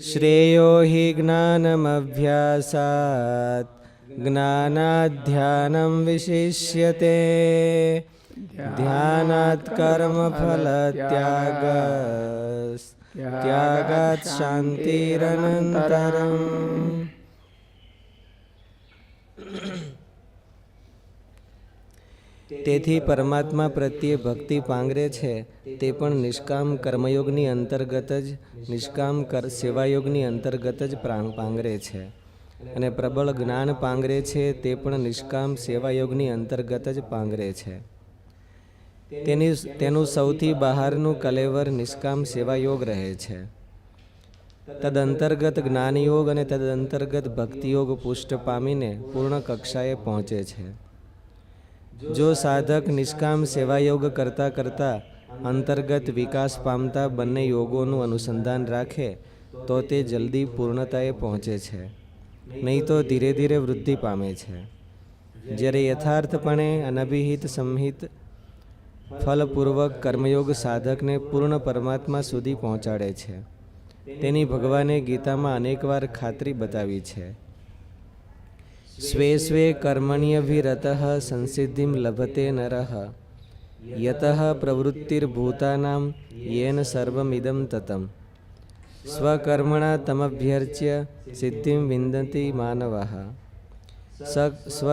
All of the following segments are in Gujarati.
શ્રેયો હિ જ્ઞાનમભ્યાસાત જ્ઞાનાધ્યાનમ વિશિષ્યતે ધ્યાનાત કર્મફલત્યાગ ત્યાગાત શાંતિરનંતરમ તેથી પરમાત્મા પ્રત્યે ભક્તિ પાંગરે છે. તે પણ નિષ્કામ કર્મયોગની અંતર્ગત જ, નિષ્કામ કર સેવાયોગની અંતર્ગત જ પાંગરે છે. અને પ્રબળ જ્ઞાન પાંગરે છે, તે પણ નિષ્કામ સેવાયોગની અંતર્ગત જ પાંગરે છે. તેની તેનું સૌથી બહારનું કલેવર નિષ્કામ સેવાયોગ રહે છે. તદ અંતર્ગત જ્ઞાનયોગ અને તદ અંતર્ગત ભક્તિયોગ પુષ્ટ પામીને પૂર્ણ કક્ષાએ પહોંચે છે. જો સાધક નિષ્કામ સેવાયોગ કરતાં કરતાં અંતર્ગત વિકાસ પામતા બંને યોગોનું અનુસંધાન રાખે, તો તે જલ્દી પૂર્ણતાએ પહોંચે છે. નહીં તો ધીરે ધીરે વૃદ્ધિ પામે છે. જ્યારે યથાર્થપણે અનભિહિત સંહિત ફલપૂર્વક કર્મયોગ સાધકને પૂર્ણ પરમાત્મા સુધી પહોંચાડે છે, તેની ભગવાને ગીતામાં અનેકવાર ખાતરી બતાવી છે. સ્વે સ્વે કર્મણ્યભિરત સંસિદ્ધિમ લભતે નર યત પ્રવૃત્તિર્ભૂતાનામ યેન સર્વમિદમ તતમ સ્વકર્મણા તમભ્યર્ચ્ય સિદ્ધિમ વિંદતિ માનવ સ્વ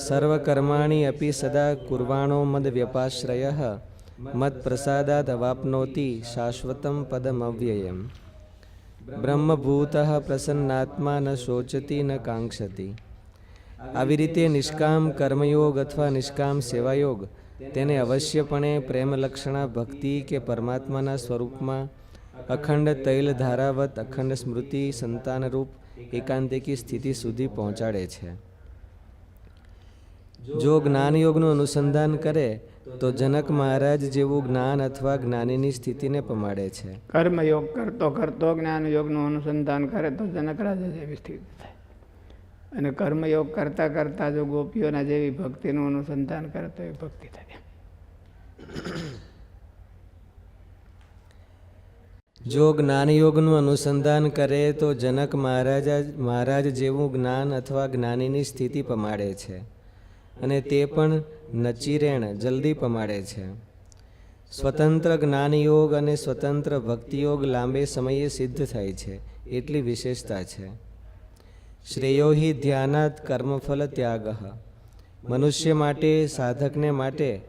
સર્વકર્માણિ અપી સદા કુર્વાણો મદવ્યપાશ્રય વ્યપાશ્રય મત પ્રસાદાદ અવાપ્નોતિ શાશ્વતમ પદમવ્યયમ બ્રહ્મભૂત પ્રસન્નાત્મા ન શોચતી ન કાંક્ષતી આવી રીતે નિષ્કામ કર્મયોગ અથવા નિષ્કામ સેવાયોગ તેને અવશ્યપણે પ્રેમલક્ષણા, ભક્તિ કે પરમાત્માના સ્વરૂપમાં અખંડ તૈલ ધારાવત, અખંડ સ્મૃતિ, સંતાનરૂપ, એકાંતિકી સ્થિતિ સુધી પહોંચાડે છે. જો જ્ઞાનયોગનું અનુસંધાન કરે, તો જનક મહારાજ જેવું જ્ઞાન અથવા જ્ઞાનીની સ્થિતિને પમાડે છે. કર્મયોગ કરતો કરતો જ્ઞાનયોગનું અનુસંધાન કરે, તો જનક રાજા જેવી સ્થિતિ થાય. અને કર્મયોગ કરતાં કરતાં જો ગોપીઓના જેવી ભક્તિનું અનુસંધાન કરે તો એ ભક્તિ થાય. જો જ્ઞાનયોગનું અનુસંધાન કરે તો જનક મહારાજા મહારાજ જેવું જ્ઞાન અથવા જ્ઞાનીની સ્થિતિ પમાડે છે અને તે પણ નચીરેણ, જલ્દી પમાડે છે. સ્વતંત્ર જ્ઞાનયોગ અને સ્વતંત્ર ભક્તિયોગ લાંબે સમયે સિદ્ધ થાય છે, એટલી વિશેષતા છે. શ્રેયો હિ ધ્યાનાત કર્મફલ ત્યાગ। મનુષ્ય માટે, સાધકને માટે,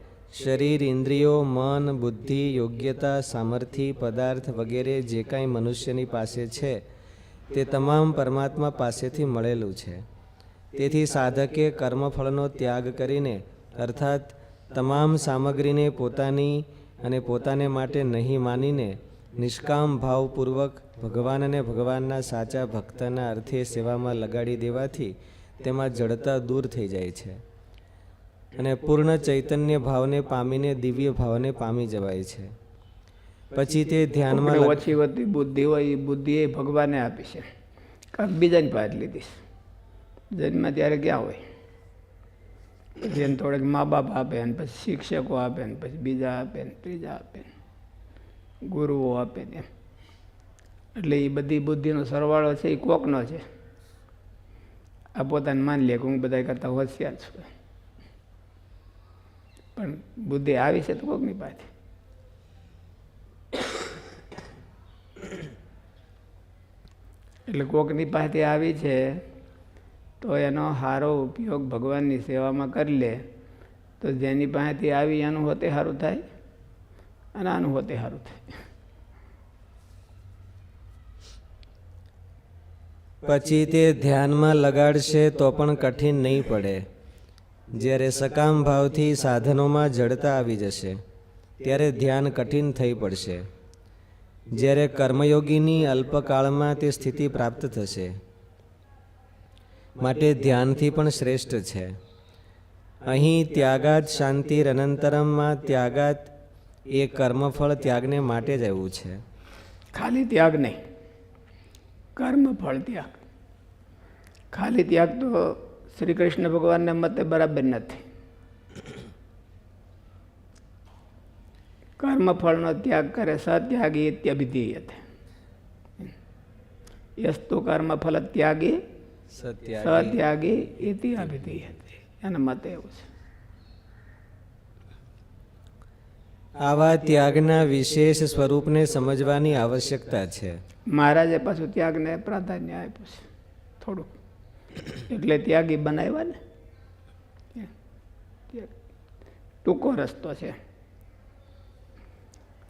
શરીર, ઇન્દ્રિયો, મન, બુદ્ધિ, યોગ્યતા, સામર્થ્ય, પદાર્થ વગેરે જે કાંઈ મનુષ્યની પાસે છે, તે તમામ પરમાત્મા પાસેથી મળેલું છે। તેથી સાધકે કર્મફળનો ત્યાગ કરીને, અર્થાત તમામ સામગ્રીને પોતાની અને પોતાને માટે નહીં માનીને નિષ્કામ ભાવપૂર્વક ભગવાન અને ભગવાનના સાચા ભક્તના અર્થે સેવામાં લગાડી દેવાથી તેમાં જડતા દૂર થઈ જાય છે અને પૂર્ણ ચૈતન્ય ભાવને પામીને દિવ્ય ભાવને પામી જવાય છે. પછી તે ધ્યાનમાં ઓછી વધતી બુદ્ધિ હોય એ બુદ્ધિ એ ભગવાને આપી છે. કાંક બીજાની પાસે લીધી જન્મ ત્યારે ક્યાં હોય? પછી એને થોડેક મા બાપ આપે ને પછી શિક્ષકો આપે ને પછી બીજા આપે ને ત્રીજા આપે ને. ગુરુઓ આપે છે. એટલે એ બધી બુદ્ધિનો સરવાળો છે એ કોકનો છે. આ પોતાને માની લે કે હું બધા કરતાં હોશિયાર છું. પણ બુદ્ધિ આવી છે તો કોકની પાસે? એટલે કોકની પાસેથી આવી છે, તો એનો સારો ઉપયોગ ભગવાનની સેવામાં કરી લે. તો જેની પાસેથી આવી એનું હોતે સારું થાય? અને આનું હોતે સારું થાય. પછી તે ધ્યાનમાં લગાડશે તો પણ કઠિન નહીં પડે. જ્યારે સકામ ભાવથી સાધનોમાં જડતા આવી જશે, ત્યારે ધ્યાન કઠિન થઈ પડશે. જ્યારે કર્મયોગીની અલ્પકાળમાં તે સ્થિતિ પ્રાપ્ત થશે, માટે ધ્યાનથી પણ શ્રેષ્ઠ છે. અહીં ત્યાગાત શાંતિર અનંતરમમાં ત્યાગાત એ કર્મફળ ત્યાગને માટે જ આવ્યું છે. ખાલી ત્યાગ નહીં કર્મ ફળ ત્યાગ. ખાલી ત્યાગ તો શ્રી કૃષ્ણ ભગવાનને મતે બરાબર નથી. કર્મફળનો ત્યાગ કરે સત્યાગી ઇત્યભિધીયતે. યસ્તુ કર્મ ફલ ત્યાગી સત્યાગી. સત્યાગી ઇતિ અભિધીયતે એના મતે એવું છે. આવા ત્યાગના વિશેષ સ્વરૂપને સમજવાની આવશ્યકતા છે. મહારાજે પાછું ત્યાગને પ્રાધાન્ય આપ્યું છે. થોડુંક. એટલે ત્યાગી બનાવ્યા ને. ટૂંકો રસ્તો છે.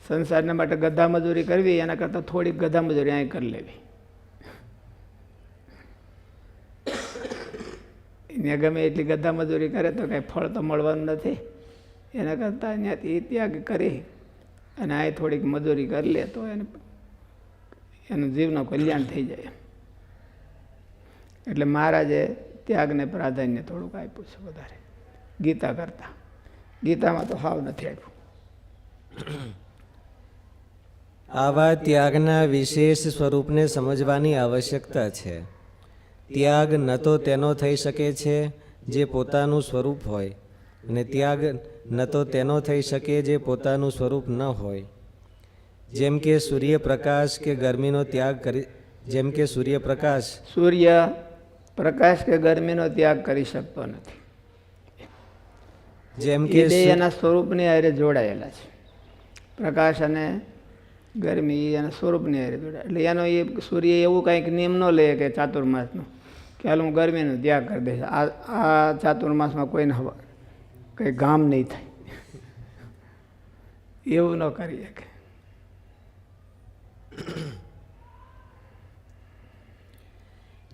સંસારના માટે ગધા મજૂરી કરવી, એના કરતાં થોડીક ગધા મજૂરી અહીં કરી લેવી. એને ગમે એટલી ગધા મજૂરી કરે તો કાંઈ ફળ તો મળવાનું નથી. એના કરતાં એ ત્યાગ કરી. અને આ થોડીક મજૂરી કરી લે તો એને એનું જીવનું કલ્યાણ થઈ જાય. એટલે મહારાજે ત્યાગને પ્રાધાન્ય થોડુંક આપ્યું છે વધારે. ગીતા કરતાં. ગીતામાં તો હાવ નથી આપ્યું. આવા ત્યાગના વિશેષ સ્વરૂપને સમજવાની આવશ્યકતા છે. ત્યાગ ન તો તેનો થઈ શકે છે, જે પોતાનું સ્વરૂપ હોય. અને ત્યાગ ન તો તેનો થઈ શકે જે પોતાનું સ્વરૂપ ન હોય. જેમ કે સૂર્યપ્રકાશ કે ગરમીનો ત્યાગ કરી જેમ કે સૂર્યપ્રકાશ. સૂર્ય પ્રકાશ કે ગરમીનો ત્યાગ કરી શકતો નથી. જેમ કે એના સ્વરૂપની આરે જોડાયેલા છે. પ્રકાશ અને ગરમી એના સ્વરૂપની આરે જોડાય. એટલે એનો એ સૂર્ય એવું કંઈક નિયમ ન લે કે ચાતુર્માસનો. કે હાલ હું ગરમીનો ત્યાગ કરી દઈશ. આ આ ચાતુર્માસમાં કોઈને હવા કંઈ ગામ નહીં થાય. એવું ન કરી શકે.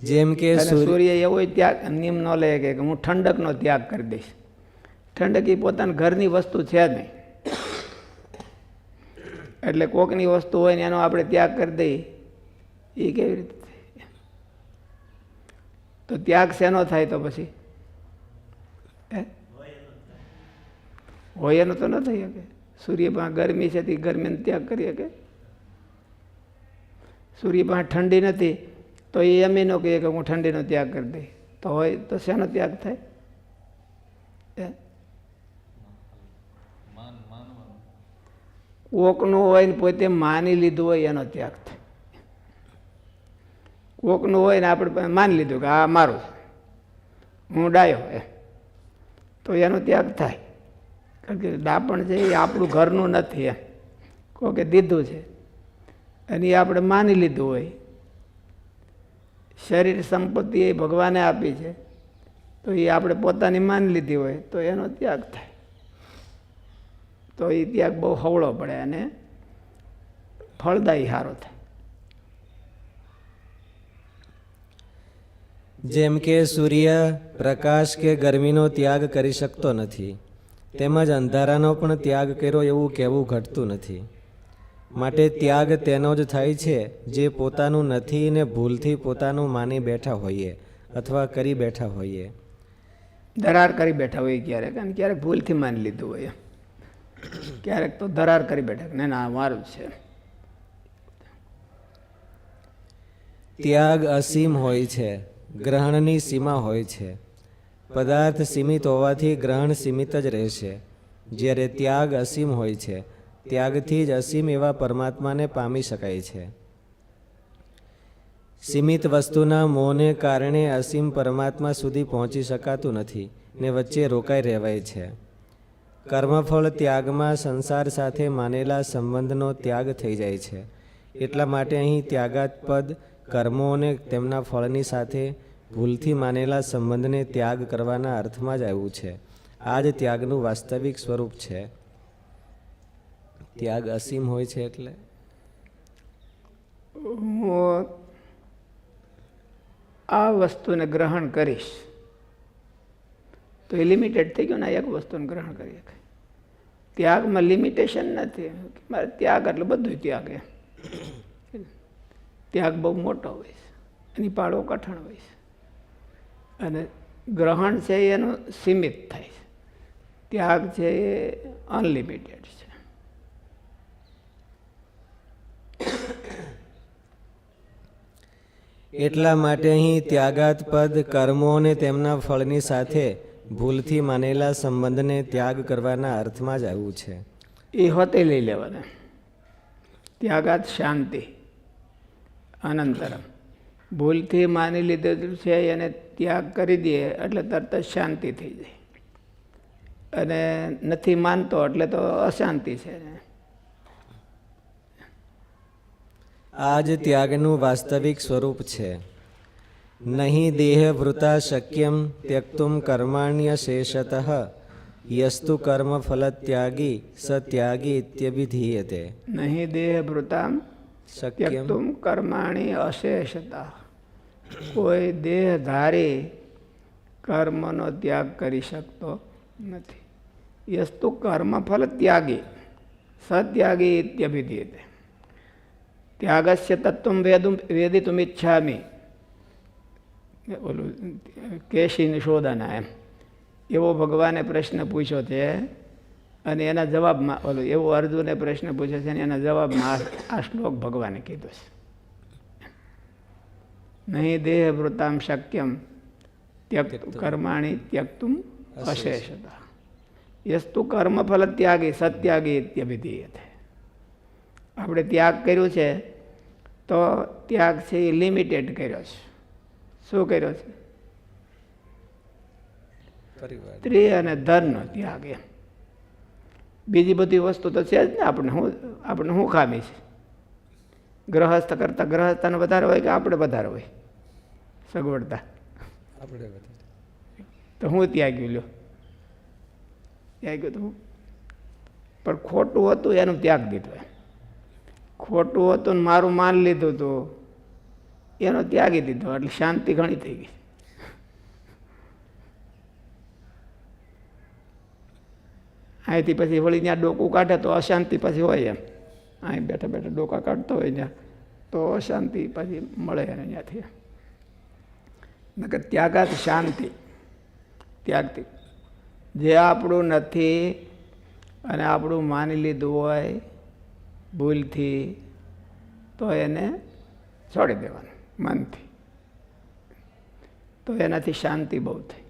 જેમ કે સૂર્ય એવો ત્યાગ નિયમ ન લે કે હું ઠંડકનો ત્યાગ કરી દઈશ. ઠંડક એ પોતાના ઘરની વસ્તુ છે જ નહીં. એટલે કોકની વસ્તુ હોય ને એનો આપણે ત્યાગ કરી દઈએ. એ કેવી રીતે તો ત્યાગ શેનો થાય તો પછી? હોય એનો તો ન થઈ શકે. સૂર્ય પાસે ગરમી છે તે ગરમીનો ત્યાગ કરી શકે. સૂર્ય પાસે ઠંડી નથી તો એ એમ ન કહીએ કે હું ઠંડીનો ત્યાગ કરી દઈ તો હોય તો શેનો ત્યાગ થાય? કોકનું હોય ને પોતે માની લીધું હોય એનો ત્યાગ થાય. કોકનું હોય ને આપણે માની લીધું કે આ મારું હું ડાયો એ તો એનો ત્યાગ થાય. કે દાપણ છે એ આપણું ઘરનું નથી એમ. કોકે દીધું છે. અને એ આપણે માની લીધું હોય. શરીર સંપત્તિ એ ભગવાને આપી છે. તો એ આપણે પોતાની માની લીધી હોય તો એનો ત્યાગ થાય. તો એ ત્યાગ બહુ હવળો પડે અને ફળદાયી સારો થાય. જેમ કે સૂર્ય પ્રકાશ કે ગરમીનો ત્યાગ કરી શકતો નથી. તેમજ અંધારાનો પણ ત્યાગ કર્યો એવું કહેવું ઘટતું નથી. માટે ત્યાગ તેનો જ થાય છે જે પોતાનું નથી ને ભૂલથી પોતાનું માની બેઠા હોઈએ અથવા કરી બેઠા હોઈએ. દરાર કરી બેઠા હોઈએ ક્યારેક અને ક્યારેક ભૂલથી માની લીધું હોય ક્યારેક તો દરાર કરી બેઠા ને ના મારું છે. ત્યાગ અસીમ હોય છે ગ્રહણની સીમા હોય છે. પદાર્થ સીમિત હોવાથી ગ્રહણ સીમિત જ રહેશે. જ્યારે ત્યાગ અસીમ હોય છે, ત્યાગથી જ અસીમ એવા પરમાત્માને પામી શકાય છે. સીમિત વસ્તુના મોહને કારણે અસીમ પરમાત્મા સુધી પહોંચી શકાતું નથી ને વચ્ચે રોકાઈ રહેવાય છે. કર્મફળ ત્યાગમાં સંસાર સાથે માનેલા સંબંધનો ત્યાગ થઈ જાય છે. એટલા માટે અહીં ત્યાગાત્પદ કર્મોને તેમના ફળની સાથે ભૂલથી માનેલા સંબંધને ત્યાગ કરવાના અર્થમાં જ આવ્યું છે. આ જ ત્યાગનું વાસ્તવિક સ્વરૂપ છે. ત્યાગ અસીમ હોય છે એટલે? હું આ વસ્તુને ગ્રહણ કરીશ. તો એ લિમિટેડ થઈ ગયું ને એક વસ્તુને ગ્રહણ કરી શકાય ત્યાગમાં લિમિટેશન નથી. મારે ત્યાગ એટલે બધું ત્યાગ એમ. ત્યાગ બહુ મોટો હોય છે. એની પાળો કઠણ હોય છે. અને ગ્રહણ છે એનું સીમિત થાય છે. ત્યાગ છે એ અનલિમિટેડ છે. એટલા માટે અહીં ત્યાગાત્પદ કર્મો અને તેમના ફળની સાથે ભૂલથી માનેલા સંબંધને ત્યાગ કરવાના અર્થમાં જ આવ્યું છે. એ હોતે લઈ લેવાના. ત્યાગાત શાંતિ. અનંતરમ. ભૂલથી માની લીધેલું છે એને ત્યાગ કરી દઈએ એટલે તરત જ શાંતિ થઈ જાય. અને નથી માનતો એટલે તો અશાંતિ છે. આ જ ત્યાગનું વાસ્તવિક સ્વરૂપ છે. નહીં દેહ વૃતા શક્યમ ત્યક્તુમ કર્માણ્ય શેષત યસ્તુ કર્મ ફલત્યાગી સ ત્યાગી ઇત્યભિધીયતે. નહીં દેહ વૃતા શક્યમ. કર્માણી અશેષતા. કોઈ દેહધારી કર્મનો ત્યાગ કરી શકતો નથી. યસ્તુ કર્મફલ ત્યાગી, સત્યાગી ઇત્યભિધીયતે. ત્યાગસ્ય તત્વ વેદું વેદિતુમ ઈચ્છામી ઓલું, કેશી નિશોધના એમ. એવો ભગવાને પ્રશ્ન પૂછ્યો છે અને એના જવાબમાં ઓલું, એવો અર્જુને પ્રશ્ન પૂછ્યો છે અને એના જવાબમાં આ શ્લોક ભગવાને કીધો છે. નહીં દેહ વૃતામ શક્યમ ત્યક્ત કર્માણી ત્યક્તું અશેષતા યસ્તુ કર્મફલ ત્યાગી સત્યાગી ઇત્યભિધીયતે આપણે ત્યાગ કર્યું છે તો ત્યાગ છે એ લિમિટેડ કર્યો છે। શું કર્યો છે? સ્ત્રી અને ધનનો ત્યાગ એમ। બીજી બધી વસ્તુ તો છે જ ને આપણે શું આપણે શું ખામી છે? ગ્રહસ્થ કરતાં ગ્રહસ્થને વધારે હોય કે આપણે વધારે હોય? સગવડતા. આપણે તો હું ત્યાગ્યું લ્યો. ત્યાગ્યું તો હું. પણ ખોટું હતું એનું ત્યાગ દીધો એમ. ખોટું હતું ને મારું માન લીધું હતું એનો ત્યાગી દીધો એટલે શાંતિ ઘણી થઈ ગઈ. અહીંથી પછી વળી ત્યાં ડોકું કાઢે તો અશાંતિ પછી હોય એમ. અહીં બેઠા બેઠા ડોકા કાઢતો હોય ત્યાં તો અશાંતિ પછી મળે એને ત્યાંથી. નકર ત્યાગાત શાંતિ ત્યાગથી જે આપણું નથી અને આપણું માની લીધું હોય ભૂલથી, તો એને છોડી દેવાનું મનથી. તો એનાથી શાંતિ બહુ થઈ.